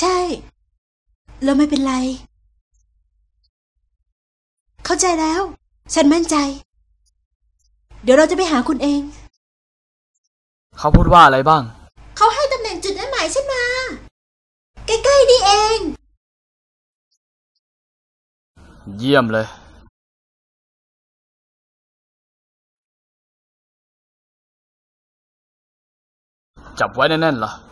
ใช่ แล้วไม่เป็นไร เข้าใจแล้ว ฉันมั่นใจ เดี๋ยวเราจะไปหาคุณเอง เขาพูดว่าอะไรบ้าง เขาให้ตำแหน่งจุดนัดหมายฉันมา ใกล้ๆนี่เอง เยี่ยมเลย จับไว้แน่นๆล่ะ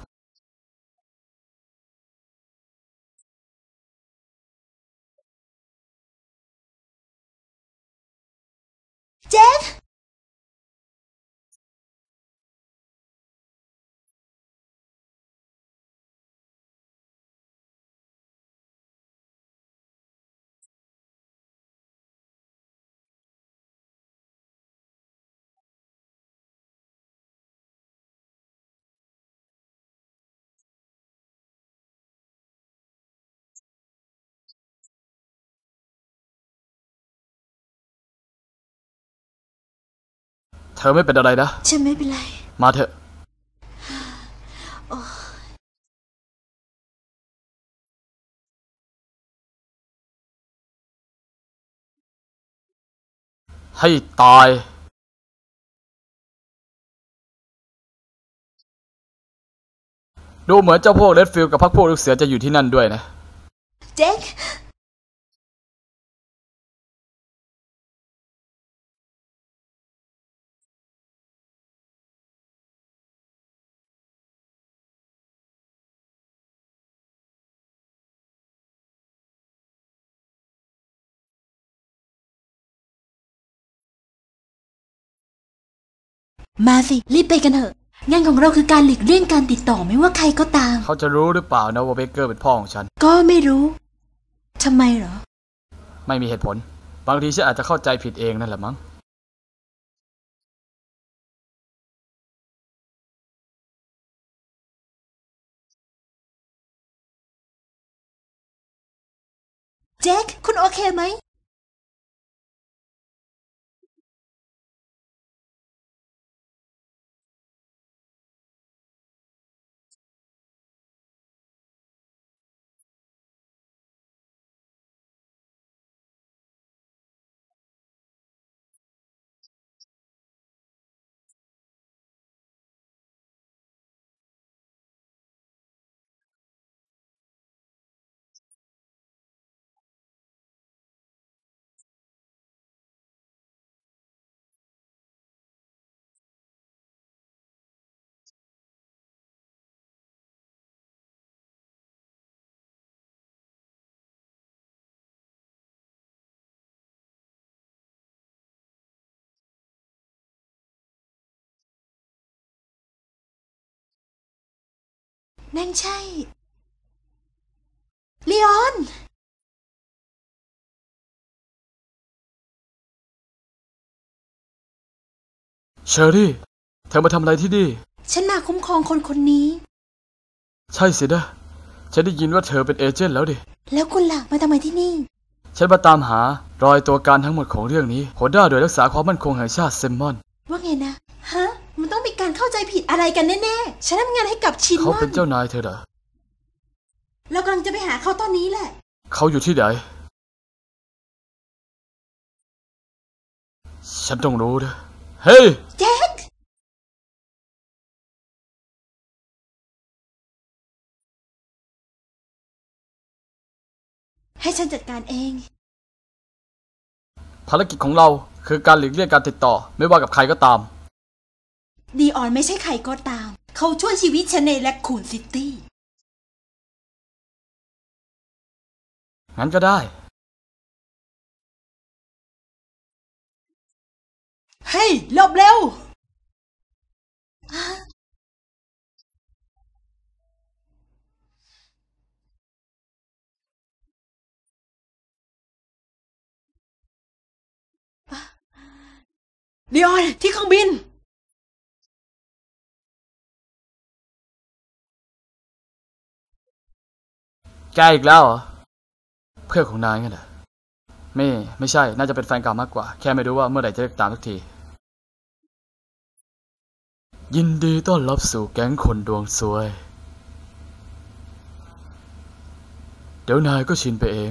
เเธอไม่เป็นอะไรนะ ฉันไม่เป็นไร มาเถอะให้ตาย ดูเหมือนเจ้าพวกเรดฟิลกับพรรคพวกลูกเสือจะอยู่ที่นั่นด้วยนะ เจ๊ค มาสิ รีบไปกันเถอะ งานของเราคือการหลีกเลี่ยงการติดต่อไม่ว่าใครก็ตาม เขาจะรู้หรือเปล่านะว่าเบเกอร์เป็นพ่อของฉัน ก็ไม่รู้ทำไมเหรอ ไม่มีเหตุผล บางทีฉันอาจจะเข้าใจผิดเองนั่นแหละมั้ง แจ็ค คุณโอเคไหม นั่นใช่ลีออน เชอรี่ เธอมาทำอะไรที่นี่ ฉันมาคุ้มครองคนคนนี้ ใช่สินะ ฉันได้ยินว่าเธอเป็นเอเจนต์แล้วดิ แล้วคุณล่ะมาทำไมที่นี่ ฉันมาตามหารอยตัวการทั้งหมดของเรื่องนี้หัวหน้าโดยรักษาความมั่นคงแห่งชาติเซมมอน ว่าไงนะฮะมันต้องมี การเข้าใจผิดอะไรกันแน่ๆ ฉันทำงานให้กับชินเขามอเป็นนเจ้านายเธอเหรอเรากำลังจะไปหาเขาตอนนี้แหละ เขาอยู่ที่ไหน ฉันต้องรู้นะเฮ้ยแจ็คให้ฉันจัดการเอง ภารกิจของเราคือการหลีกเลี่ยงการติดต่อไม่ว่ากับใครก็ตาม ดีออนไม่ใช่ใครก็ตาม เขาช่วยชีวิตฉันในแลคคูนซิตี้งั้นก็ได้ เฮ้ยหลบเร็ว ดีออนที่เครื่องบิน แกอีกแล้วเหรอเพื่อนของนายงั้นเหรอไม่ ไม่ใช่ น่าจะเป็นแฟนเก่ามากกว่า แค่ไม่รู้ว่าเมื่อไหร่จะได้ตามสักที ยินดีต้อนรับสู่แก๊งคนดวงซวย เดี๋ยวนายก็ชินไปเอง